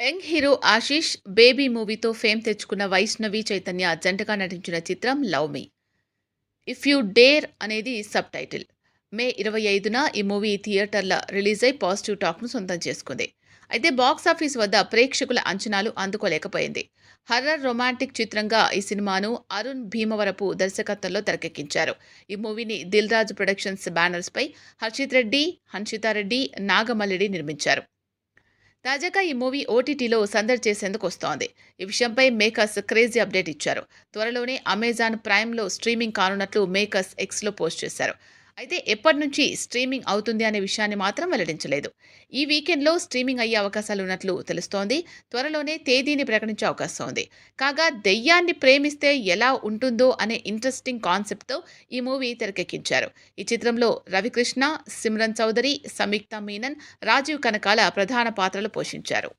Young hero Ashish baby మూవీతో fame తెచ్చుకున్న వైష్ణవి చైతన్య జంటగా నటించిన చిత్రం love me. If you dare అనేది సబ్ టైటిల్. మే ఇరవై ఐదున ఈ మూవీ థియేటర్ల రిలీజ్ అయి పాజిటివ్ టాక్ను సొంతం చేసుకుంది. అయితే బాక్స్ ఆఫీస్ వద్ద ప్రేక్షకుల అంచనాలు అందుకోలేకపోయింది. హర్రర్ రొమాంటిక్ చిత్రంగా ఈ సినిమాను అరుణ్ భీమవరపు దర్శకత్వంలో తెరకెక్కించారు. ఈ మూవీని దిల్ రాజు ప్రొడక్షన్స్ బ్యానర్స్పై హర్షిత్ రెడ్డి హన్షితారెడ్డి నాగమల్లిడి నిర్మించారు. తాజాగా ఈ మూవీ ఓటీటీలో సందడి చేసేందుకు వస్తోంది. ఈ విషయంపై మేకర్స్ క్రేజీ అప్డేట్ ఇచ్చారు. త్వరలోనే అమెజాన్ ప్రైమ్లో స్ట్రీమింగ్ కానున్నట్లు మేకర్స్ ఎక్స్లో పోస్ట్ చేశారు. అయితే ఎప్పటి నుంచి స్ట్రీమింగ్ అవుతుంది అనే విషయాన్ని మాత్రం వెల్లడించలేదు. ఈ వీకెండ్లో స్ట్రీమింగ్ అయ్యే అవకాశాలు ఉన్నట్లు తెలుస్తోంది. త్వరలోనే తేదీని ప్రకటించే అవకాశం ఉంది. కాగా దెయ్యాన్ని ప్రేమిస్తే ఎలా ఉంటుందో అనే ఇంట్రెస్టింగ్ కాన్సెప్ట్తో ఈ మూవీ తెరకెక్కించారు. ఈ చిత్రంలో రవికృష్ణ సిమ్రన్ చౌదరి సంయుక్త మీనన్ రాజీవ్ కనకాల ప్రధాన పాత్రలు పోషించారు.